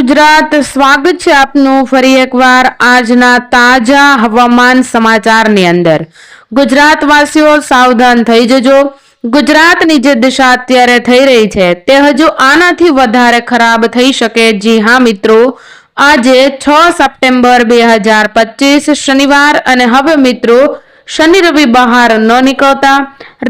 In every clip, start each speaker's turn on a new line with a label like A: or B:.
A: ગુજરાત, સ્વાગત છે આપનું ફરી એકવાર આજના તાજા હવામાન સમાચારની અંદર. ગુજરાતવાસીઓ સાવધાન થઈ જજો. ગુજરાતની જે દિશા અત્યારે થઈ રહી છે તે હજુ આનાથી વધારે ખરાબ થઈ શકે. જી હા, મિત્રો. આજે છ સપ્ટેમ્બર બે હજાર પચીસ, શનિવાર અને હવે મિત્રો શનિ રવિ બહાર ન નીકળતા.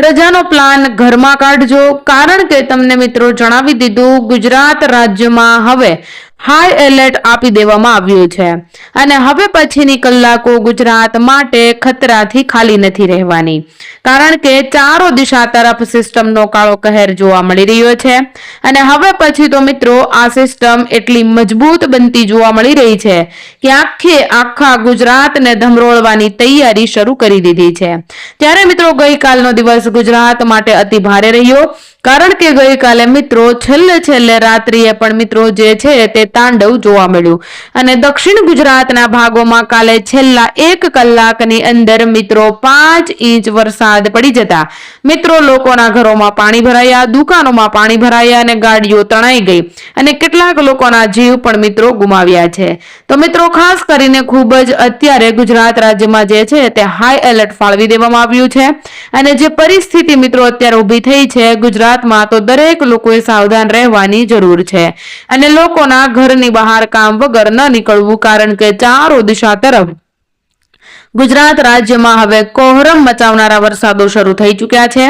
A: રજાનો પ્લાન ઘરમાં કાઢજો. કારણ કે તમને મિત્રો જણાવી દીધું, ગુજરાત રાજ્યમાં હવે હાઈ એલર્ટ આપી દેવામાં આવ્યું છે. અને હવે પછીની કલાકો ગુજરાત માટે ખતરાથી ખાલી નથી રહેવાની. કારણ કે ચારો દિશા તરફ સિસ્ટમનો કાળો કહેર જોવા મળી રહ્યો છે. અને હવે પછી તો મિત્રો આ સિસ્ટમ એટલી મજબૂત બનતી જોવા મળી રહી છે કે આખે આખા ગુજરાતને ધમરોળવાની તૈયારી શરૂ કરી દીધી છે. ત્યારે મિત્રો ગઈકાલનો દિવસ ગુજરાત માટે અતિ ભારે રહ્યો. કારણ કે ગઈકાલે મિત્રો છેલ્લે છેલ્લે રાત્રિએ પણ મિત્રો જે છે તે તાંડવ જોવા મળ્યું. અને દક્ષિણ ગુજરાતના ભાગોમાં કાલે છેલ્લા એક કલાકની અંદર મિત્રો પાંચ ઇંચ વરસાદ પડી જતા. મિત્રો લોકોના ઘરોમાં પાણી ભરાયા, દુકાનોમાં પાણી ભરાયા અને ગાડીઓ તણાઈ ગઈ. અને કેટલાક લોકોના જીવ પણ મિત્રો ગુમાવ્યા છે. તો મિત્રો ખાસ કરીને ખૂબ જ અત્યારે ગુજરાત રાજ્યમાં જે છે તે હાઈ એલર્ટ ફાળવી દેવામાં આવ્યું છે. અને જે પરિસ્થિતિ મિત્રો અત્યારે ઊભી થઈ છે ગુજરાતમાં તો દરેક લોકોએ સાવધાન રહેવાની જરૂર છે. અને લોકોના ઘરની બહાર કામ વગર ન નીકળવું કારણ કે ચારો દિશા તરફ ગુજરાત રાજ્યમાં હવે કોહરમ મચાવનારા વરસાદો શરૂ થઈ ચૂક્યા છે.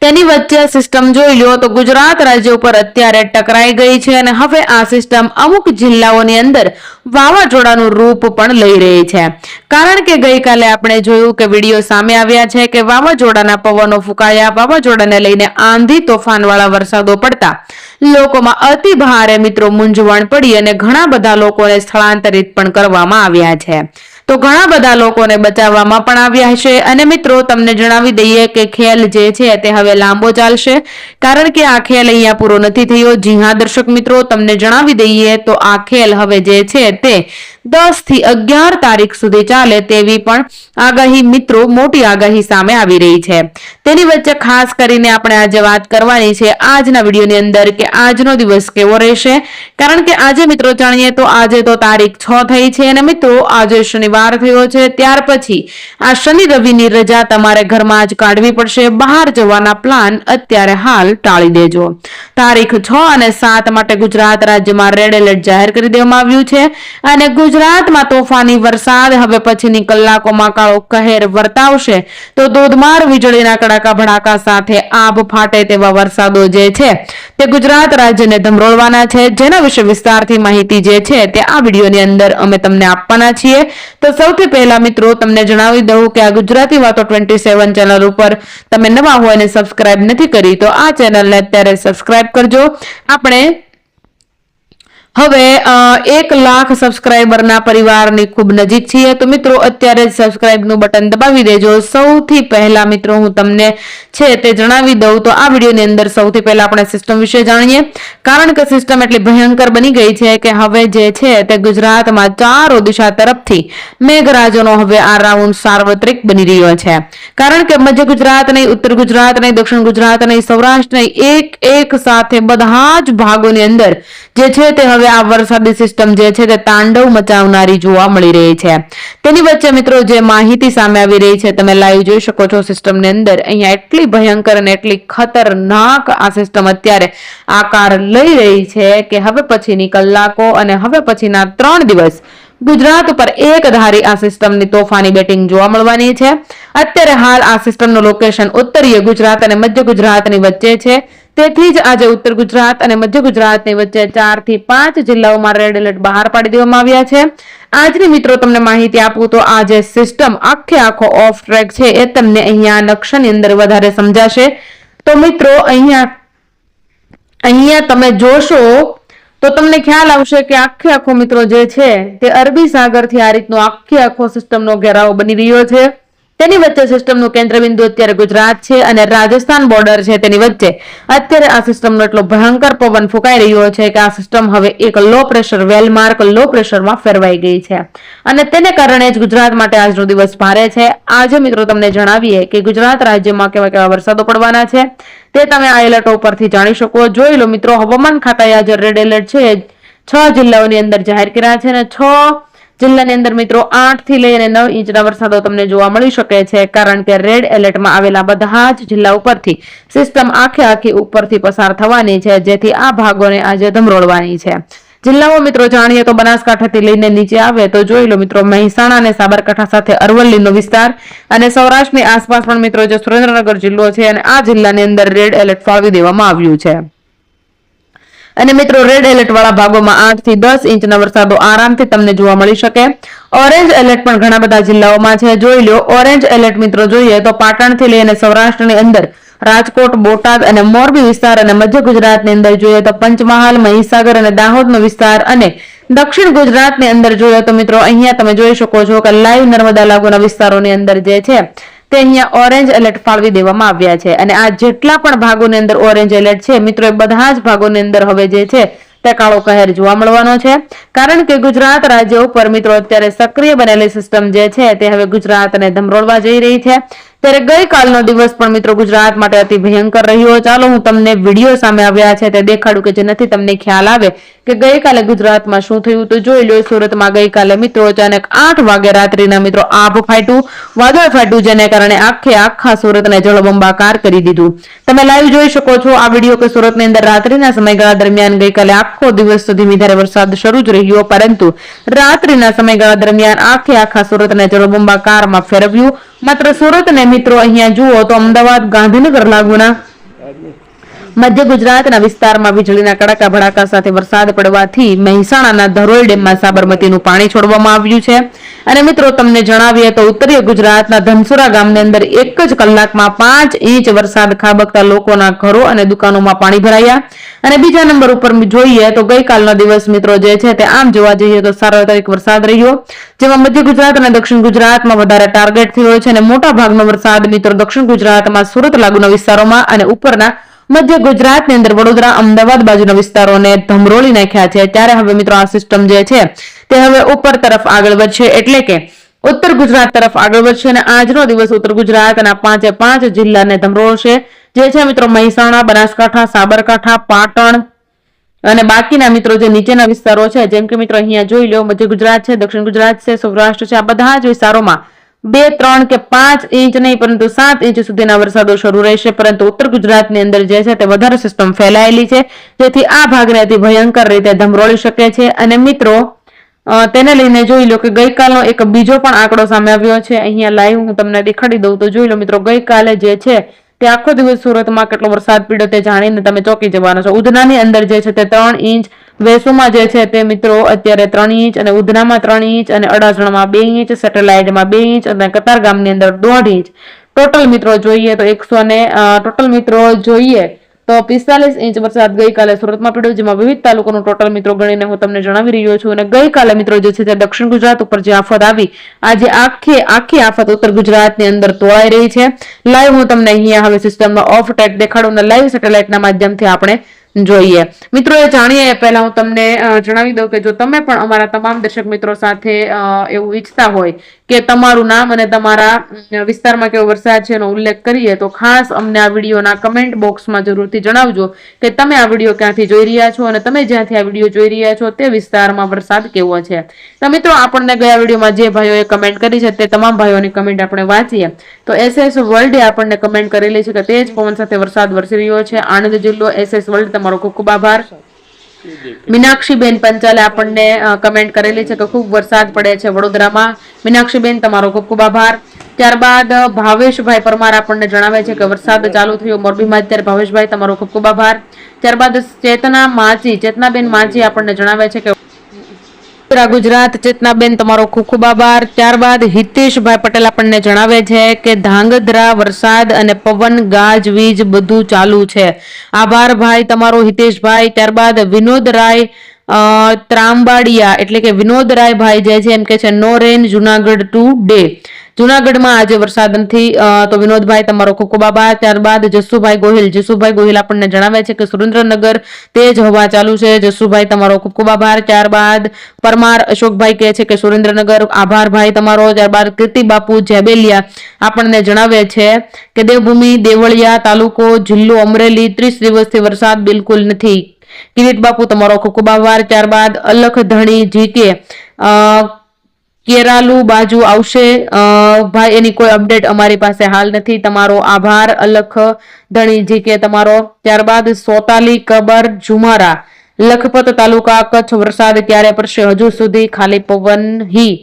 A: તેની વચ્ચે સિસ્ટમ જોઈ લો તો ગુજરાત રાજ્ય ઉપર અત્યારે ટકરાઈ ગઈ છે અને હવે આ સિસ્ટમ અમુક જિલ્લાઓની અંદર વાવાઝોડાનું રૂપ પણ લઈ રહી છે. કારણ કે ગઈકાલે આપણે જોયું કે વીડિયો સામે આવ્યા છે કે વાવાઝોડાના પવનો ફૂંકાયા, વાવાઝોડાને લઈને આંધી તોફાનવાળા વરસાદો પડતા લોકોમાં અતિ ભારે મિત્રો મૂંઝવણ પડી અને ઘણા બધા લોકોને સ્થળાંતરિત પણ કરવામાં આવ્યા છે. તો ઘણા બધા લોકોને બચાવવામાં પણ આવ્યા છે અને મિત્રો, તમને જણાવી દઈએ કે ખેલ જે છે તે હવે લાંબો ચાલશે. કારણ કે આ ખેલ અહીંયા પૂરો નથી થયો. જી હા, દર્શક મિત્રો, તમને જણાવી દઈએ તો આ ખેલ હવે જે છે તે દસથી અગિયાર તારીખ સુધી ચાલે તેવી પણ આગાહી મિત્રો મોટી આગાહી સામે આવી રહી છે. તેની વચ્ચે ખાસ કરીને આપણે આજે વાત કરવાની છે આજના વિડીયોની અંદર કે આજનો દિવસ કેવો રહેશે. કારણ કે આજે મિત્રો જાણીએ તો આજે તો તારીખ છ થઈ છે અને મિત્રો આજે શનિવાર થયો છે. ત્યાર પછી આ શનિ રવિની રજા તમારે ઘરમાં જ કાઢવી પડશે. બહાર જવાના પ્લાન અત્યારે હાલ ટાળી દેજો. તારીખ છ અને સાત માટે ગુજરાત રાજ્યમાં રેડ એલર્ટ જાહેર કરી દેવામાં આવ્યું છે. અને ગુજરાતમાં તોફાની વરસાદ. હવે પછીની કલાકોમાં કાળો કહેર વર્તાવશે. તો ધોધમાર વીજળીના કડાકા ભડાકા સાથે આભ ફાટે તેવા વરસાદો જે છે તે ગુજરાત રાજ્યને ધમરોળવાના છે. જેના વિશે વિસ્તારથી માહિતી જે છે તે આ વિડીયોની અંદર અમે તમને આપવાના છીએ. તો સૌથી પહેલા મિત્રો, તમને જણાવી દઉં કે આ ગુજરાતી વાતો ટ્વેન્ટી સેવન ચેનલ ઉપર તમે નવા હોય અને સબસ્ક્રાઇબ નથી કરી, તો આ ચેનલને અત્યારે સબસ્ક્રાઇબ કરજો. આપણે હવે એક લાખ સબસ્ક્રાઈબરના પરિવારની ખૂબ નજીક છીએ, તો મિત્રો અત્યારે જ સબસ્ક્રાઈબનું બટન દબાવી દેજો. સૌથી પહેલા મિત્રો હું તમને છે તે જણાવી દઉં, તો આ વિડીયોની અંદર સૌથી પહેલા આપણે સિસ્ટમ વિશે જાણીએ. કારણ કે સિસ્ટમ એટલી ભયંકર બની ગઈ છે કે હવે જે છે તે ગુજરાતમાં ચારો દિશા તરફથી મેઘરાજોનો હવે આ રાઉન્ડ સાર્વત્રિક બની રહ્યો છે. કારણ કે મધ્ય ગુજરાત નહીં, ઉત્તર ગુજરાત નહીં, દક્ષિણ ગુજરાત નહીં, સૌરાષ્ટ્ર નહીં એક એક સાથે બધા જ ભાગોની અંદર જે છે તે હવે આ વરસાદી સિસ્ટમ જે છે તે તાંડવ મચાવનારી જોવા મળી રહી છે. તેની વચ્ચે મિત્રો જે માહિતી સામે આવી રહી છે, તમે લાઈવ જોઈ શકો છો સિસ્ટમની અંદર. અહીંયા એટલી ભયંકર અને એટલી ખતરનાક આ સિસ્ટમ અત્યારે આકાર લઈ રહી છે કે હવે પછીની કલાકો અને હવે પછીના ત્રણ દિવસ ગુજરાત ઉપર એક ધારી આ સિસ્ટમની તોફાની બેટિંગ જોવા મળવાની છે. અત્યારે હાલ આ સિસ્ટમનું લોકેશન ઉત્તરીય ગુજરાત અને મધ્ય ગુજરાતની વચ્ચે છે. તેથી જ આજે ઉત્તર ગુજરાત અને મધ્ય ગુજરાતની વચ્ચે ચારથી પાંચ જિલ્લાઓમાં રેડ એલર્ટ બહાર પાડી દેવામાં આવ્યા છે. આજની મિત્રો તમને માહિતી આપું તો આ જે સિસ્ટમ આખે આખો ઓફ ટ્રેક છે એ તમને અહીંયા નકશાની અંદર વધારે સમજાશે. તો મિત્રો અહીંયા અહીંયા તમે જોશો તો તમને ખ્યાલ આવશે કે આખે આખો મિત્રો જે છે તે અરબી સાગરથી આ રીતનો આખે આખો સિસ્ટમનો ઘેરાવો બની રહ્યો છે. તેની વચ્ચે સિસ્ટમનું કેન્દ્રબિંદુ અત્યારે ગુજરાત છે અને રાજસ્થાન બોર્ડર છે તેની વચ્ચે. અત્યારે આ સિસ્ટમનો એટલો ભયંકર પવન ફૂંકાઈ રહ્યો છે કે આ સિસ્ટમ હવે એક લો પ્રેશર વેલમાર્ક લો પ્રેશરમાં ફેરવાઈ ગઈ છે. અને તેને કારણે જ ગુજરાત માટે આજનો દિવસ ભારે છે. આજે મિત્રો તમને જણાવીએ કે ગુજરાત રાજ્યમાં કેવા કેવા વરસાદો પડવાના છે. તે તમે આ એલર્ટો ઉપરથી જાણી શકો. જોઈ લો મિત્રો, હવામાન ખાતાએ આજે રેડ એલર્ટ છે. છ જિલ્લાઓની અંદર જાહેર કર્યા છે અને છ જિલ્લાની અંદર મિત્રો આઠથી લઈને નવ ઇંચના વરસાદો તમને જોવા મળી શકે છે, કારણ કે રેડ એલર્ટમાં આવેલા બધા જ જિલ્લા ઉપરથી સિસ્ટમ આખે આખી ઉપરથી પસાર થવાની છે, જેથી આ ભાગોને આજે ધમરોળવાની છે. જિલ્લાઓ મિત્રો જાણીએ તો બનાસકાંઠાથી લઈને નીચે આવે તો જોઈ લો મિત્રો મહેસાણા અને સાબરકાંઠા સાથે અરવલ્લીનો વિસ્તાર અને સૌરાષ્ટ્રની આસપાસ પણ મિત્રો જે સુરેન્દ્રનગર જિલ્લો છે અને આ જિલ્લાની અંદર રેડ એલર્ટ ફાળવી દેવામાં આવ્યું છે. અને મિત્રો રેડ એલર્ટ વાળા ભાગોમાં આઠથી દસ ઇંચના વરસાદો આરામથી તમને જોવા મળી શકે. ઓરેન્જ એલર્ટ પણ ઘણા બધા જિલ્લાઓમાં છે. જોઈ લો ઓરેન્જ એલર્ટ મિત્રો જોઈએ તો પાટણથી લઈને સૌરાષ્ટ્રની અંદર રાજકોટ, બોટાદ અને મોરબી વિસ્તાર અને મધ્ય ગુજરાતની અંદર જોઈએ તો પંચમહાલ, મહીસાગર અને દાહોદનો વિસ્તાર અને દક્ષિણ ગુજરાતની અંદર જોઈએ તો મિત્રો, અહીંયા તમે જોઈ શકો છો કે લાઈવ નર્મદા લાગુના વિસ્તારોની અંદર જે છે તે અહીંયા ઓરેન્જ એલર્ટ ફાળવી દેવામાં આવ્યા છે અને આ જેટલા પણ ભાગોની અંદર ઓરેન્જ એલર્ટ છે, મિત્રો, એ બધા જ ભાગોની અંદર હવે જે છે, તે કાળો કહેર જોવા મળવાનો છે. કારણ કે ગુજરાત રાજ્ય ઉપર, મિત્રો, અત્યારે સક્રિય બનેલી સિસ્ટમ જે છે, તે હવે ગુજરાતને ધમરોળવા જઈ રહી છે. ત્યારે ગઈકાલનો દિવસ પણ મિત્રો ગુજરાત માટે અતિ ભયંકર રહ્યો. ચાલો હું તમને વીડિયો સામે આવ્યા છે તે દેખાડું કે જેનાથી તમને ખ્યાલ આવે કે ગઈકાલે ગુજરાતમાં શું થયું તો જોઈ લો, સુરતમાં ગઈકાલે મિત્રો અચાનક આઠ વાગે રાત્રિના મિત્રો આભ ફાટ્યું. વાદળ ફાટ્યું, જેને કારણે આખે આખા સુરતને જળબંબાકાર કરી દીધું. તમે લાઈવ જોઈ શકો છો આ વીડિયો કે સુરતની અંદર રાત્રિના સમયગાળા દરમિયાન ગઈકાલે આખો દિવસ સુધી વધારે વરસાદ શરૂ જ રહ્યો, પરંતુ રાત્રિના સમયગાળા દરમિયાન આખે આખા સુરતને જળબંબાકારમાં ફેરવ્યું. માત્ર સુરત ને મિત્રો અહીંયા જુઓ તો અમદાવાદ ગાંધીનગર લાગુના મધ્ય ગુજરાતના વિસ્તારમાં વીજળીના કડાકા ભડાકા સાથે વરસાદ પડવાથી મહેસાણાના ધરોઈ ડેમમાં સાબરમતીનું પાણી છોડવામાં આવ્યું છે. અને મિત્રો, તમને જણાવીએ તો ઉત્તરીય ગુજરાતના ધનસુરા ગામની અંદર એક જ કલાકમાં પાંચ ઇંચ વરસાદ ખાબકતા લોકોના ઘરો અને દુકાનોમાં પાણી ભરાયા. અને બીજા નંબર ઉપર જોઈએ તો ગઈકાલનો દિવસ મિત્રો જે છે તે આમ જોવા જઈએ તો સાર્વત્રિક વરસાદ રહ્યો. જેમાં મધ્ય ગુજરાત અને દક્ષિણ ગુજરાતમાં વધારે ટાર્ગેટ થયો છે અને મોટા ભાગનો વરસાદ મિત્રો દક્ષિણ ગુજરાતમાં સુરત લાગુના વિસ્તારોમાં અને ઉપરના મધ્ય ગુજરાતની અંદર વડોદરા, અમદાવાદ બાજુના વિસ્તારોને ધમરોળી નાખ્યા છે. ત્યારે હવે મિત્રો આ સિસ્ટમ જે છે, તે હવે ઉપર તરફ આગળ વધશે. એટલે કે ઉત્તર ગુજરાત તરફ આગળ વધશે અને આજનો દિવસ ઉત્તર ગુજરાતના પાંચે પાંચ જિલ્લાને ધમરોળશે. જે છે મિત્રો મહેસાણા, બનાસકાંઠા, સાબરકાંઠા, પાટણ અને બાકીના મિત્રો જે નીચેના વિસ્તારો છે, જેમ કે મિત્રો અહીંયા જોઈ લો, મધ્ય ગુજરાત છે, દક્ષિણ ગુજરાત છે, સૌરાષ્ટ્ર છે, આ બધા જ વિસ્તારોમાં બે, ત્રણ કે પાંચ ઇંચ નહીં, પરંતુ સાત ઇંચ સુધીના વરસાદો શરૂ રહેશે. પરંતુ ઉત્તર ગુજરાતની અંદર જે છે તે વધારે સિસ્ટમ ફેલાયેલી છે. જેથી આ ભાગને અતિ ભયંકર રીતે ધમરોળી શકે છે. અને મિત્રો તેને લઈને જોઈ લો કે ગઈકાલનો એક બીજો પણ આંકડો સામે આવ્યો છે. અહીંયા લાઈવ હું તમને દેખાડી દઉં તો જોઈ લો મિત્રો, ગઈકાલે જે છે તે આખો દિવસ સુરતમાં કેટલો વરસાદ પીડ્યો તે જાણીને તમે ચોંકી જવાના છો. ઉધનાની અંદર જે છે તે ત્રણ ઇંચ વેસુમાં જે છે તે મિત્રો અત્યારે ત્રણ ઇંચ અને ઉધનામાં ત્રણ ઇંચ અને અડાજણમાં બે ઇંચ, સેટેલાઇટમાં બે ઇંચ અને કતારગામની અંદર દોઢ ઇંચ. ટોટલ મિત્રો જોઈએ તો એકસો ને ટોટલ મિત્રો જોઈએ તો પિસ્તાલીસ ઇંચ વરસાદ ગઈકાલે સુરતમાં પડ્યો, જેમાં વિવિધ તાલુકાનું ટોટલ મિત્રો ગણીને હું તમને જણાવી રહ્યો છું. અને ગઈકાલે મિત્રો જે છે તે દક્ષિણ ગુજરાત ઉપર જે આફત આવી, આજે આખી આખી આફત ઉત્તર ગુજરાતની અંદર તોળાઈ રહી છે. લાઈવ હું તમને અહીંયા હવે સિસ્ટમનો ઓફ ટેક દેખાડું અને લાઈવ સેટેલાઇટના માધ્યમથી આપણે જોઈએ. મિત્રો, એ જાણીએ. પહેલા હું તમને જણાવી દઉં કે જો તમે પણ અમારા તમામ દર્શક મિત્રો સાથે એવું ઈચ્છતા હોય કે તમારું નામ અને તમારા વિસ્તારમાં કેવો વરસાદ છે એનો ઉલ્લેખ કરીએ, તો ખાસ અમને આ વિડીયોના કમેન્ટ બોક્સમાં જરૂરથી જણાવજો કે તમે આ વીડિયો ક્યાંથી જોઈ રહ્યા છો અને તમે જ્યાંથી આ વીડિયો જોઈ રહ્યા છો તે વિસ્તારમાં વરસાદ કેવો છે. તો મિત્રો, આપણને ગયા વિડીયોમાં જે ભાઈઓએ કમેન્ટ કરી છે તે તમામ ભાઈઓની કમેન્ટ આપણે વાંચીએ. તો એસએસ વર્લ્ડે આપણને કમેન્ટ કરેલી છે કે તેજ પવન સાથે વરસાદ વરસી રહ્યો છે. આણંદ જિલ્લો એસએસ વર્લ્ડ તમારો ખૂબ ખૂબ આભાર. મીનાક્ષીબેન પંચાલે આપણને કમેન્ટ કરેલી છે કે ખૂબ વરસાદ પડે છે વડોદરામાં. મીનાક્ષીબેન, તમારો ખૂબ ખૂબ આભાર. ત્યારબાદ ભાવેશભાઈ પરમાર આપણને જણાવે છે કે વરસાદ ચાલુ થયો મોરબીમાં. અત્યારે ભાવેશભાઈ, તમારો ખૂબ ખૂબ આભાર. ત્યારબાદ ચેતના માચી ચેતનાબેન માચી આપણને જણાવે છે કે ઉત્તરા ગુજરાત ચેતનાબેન તમારો ખૂબ ખૂબ આભાર. ત્યારબાદ હિતેશભાઈ પટેલ આપણને જણાવે છે કે ધાંગધ્રા, વરસાદ અને પવન, ગાજ, વીજ બધું ચાલુ છે. આભાર ભાઈ તમારો હિતેશભાઈ. ત્યારબાદ વિનોદ રાય ત્રાંબાડિયા, એટલે કે વિનોદ રાય ભાઈ જે છે, એમ કે છે, no rain Junagadh today. જુનાગઢમાં આજે વરસાદ નથી તો વિનોદભાઈ તમારો ખૂબ ખૂબ આભાર. ત્યારબાદ જસુભાઈ ગોહિલ. જસુભાઈ ગોહિલ આપણને જણાવે છે કે સુરેન્દ્રનગર તેજ હવા ચાલુ છે. જસુભાઈ તમારો ખૂબ ખૂબ આભાર. ત્યારબાદ પરમાર અશોકભાઈ કહે છે કે સુરેન્દ્રનગર, આભાર ભાઈ તમારો. ત્યારબાદ કીર્તિ બાપુ જેબેલિયા આપણને જણાવે છે કે દેવભૂમિ, દેવળિયા તાલુકો, જિલ્લો અમરેલી ત્રીસ દિવસથી વરસાદ બિલકુલ નથી. કિરીટ બાપુ તમારો ખૂબ ખૂબ આભાર. ત્યારબાદ અલખ ધણી જીકે કેરાલુ બાજુ આવશે. ભાઈ, એની કોઈ અપડેટ અમારી પાસે હાલ નથી. તમારો આભાર, અલખ ધણીજી કે તમારો. ત્યારબાદ સોતાલી, કબર, ઝુમારા. લખપત તાલુકા કચ્છ વરસાદ ક્યારે પડશે? હજુ સુધી ખાલી પવન હી.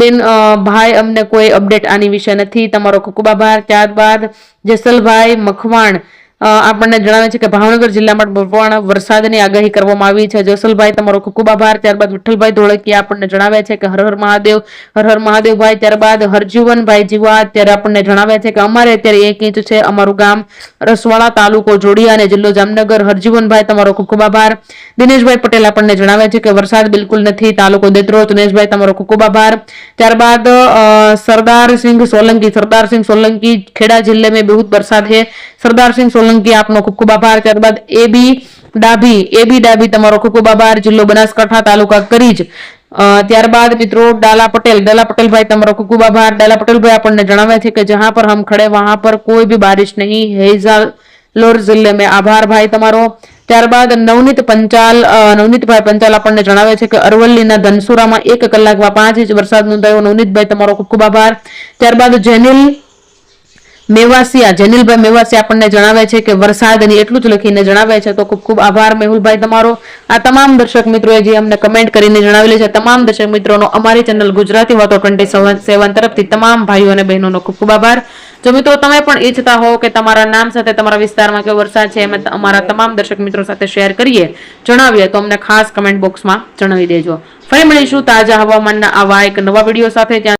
A: બેન ભાઈ, અમને કોઈ અપડેટ આની વિશે નથી. તમારો આભાર. ત્યારબાદ જેસલભાઈ મખવાણ. આપણને જણાવે છે કે ભાવનગર જિલ્લામાં પણ વરસાદની આગાહી કરવામાં આવી છે. જસલભાઈ, તમારો ખૂબ ખૂબ આભાર. ત્યારબાદ વિઠ્ઠલભાઈ ધોળકીયા આપણને જણાવે છે કે હર મહાદેવ, હર મહાદેવભાઈ. ત્યારબાદ હરજીવનભાઈ જીવા અત્યારે આપણને જણાવે છે કે અમારે અત્યારે એક ઇંચ છે અમારું ગામ રસવાડા તાલુકો જોડિયા અને જિલ્લો જામનગર. હરજીવનભાઈ, તમારો ખૂબ ખૂબ આભાર. દિનેશભાઈ પટેલ આપણને જણાવે છે કે વરસાદ બિલકુલ નથી. તાલુકો દેત્રો દિનેશભાઈ, તમારો ખૂબ ખૂબ આભાર. ત્યારબાદ સરદારસિંહ સોલંકી સરદારસિંહ સોલંકી ખેડા જિલ્લે મેં બહુ વરસાદ હે સરદારસિંહ સોલંકી સોલંકી આપનો ખૂબ ખૂબ આભાર. ત્યારબાદ એ બી ડાભી એ બી ડાભી તમારો ખૂબ ખૂબ આભાર. જિલ્લો બનાસકાંઠા તાલુકા કરીજ. ત્યારબાદ મિત્રો ડાલા પટેલ, ડાલા પટેલભાઈ તમારો ખૂબ ખૂબ આભાર. ડાલા પટેલભાઈ આપણને જણાવે છે કે જ્યાં પર હમ ખડે, વહા પર કોઈ બી બારિશ નહીં. હેઝાલોર જિલ્લે મેં આભાર ભાઈ તમારો. ત્યારબાદ નવનીત પંચાલ નવનીતભાઈ પંચાલ આપણને જણાવે છે કે અરવલ્લીના ધનસુરામાં એક કલાકમાં પાંચ ઇંચ વરસાદ નોંધાયો. નવનીતભાઈ તમારો ખૂબ ખૂબ આભાર. ત્યારબાદ જેનિલ મેવાસિયા જેનિલભાઈ મેવાસિયા આપણને જણાવે છે કે વરસાદની એટલું જ લખીને જણાવે છે. તો ખૂબ ખૂબ આભાર મેહુલભાઈ તમારો. આ તમામ દર્શક મિત્રોએ જે અમને કમેન્ટ કરીને જણાવેલી છે, તમામ દર્શક મિત્રોનો અમારી ચેનલ ગુજરાતી વાતો ટ્વેન્ટી સેવન તરફથી તમામ ભાઈઓ અને બહેનોનો ખૂબ ખૂબ આભાર. જો મિત્રો તમે પણ ઈચ્છતા હો કે તમારા નામ સાથે તમારા વિસ્તારમાં કેવો વરસાદ છે એમ અમારા તમામ દર્શક મિત્રો સાથે શેર કરીએ, જણાવીએ, તો અમને ખાસ કમેન્ટ બોક્સમાં જણાવી દેજો. ફરી મળીશું તાજા હવામાનના આવા એક નવા વીડિયો સાથે. ત્યાં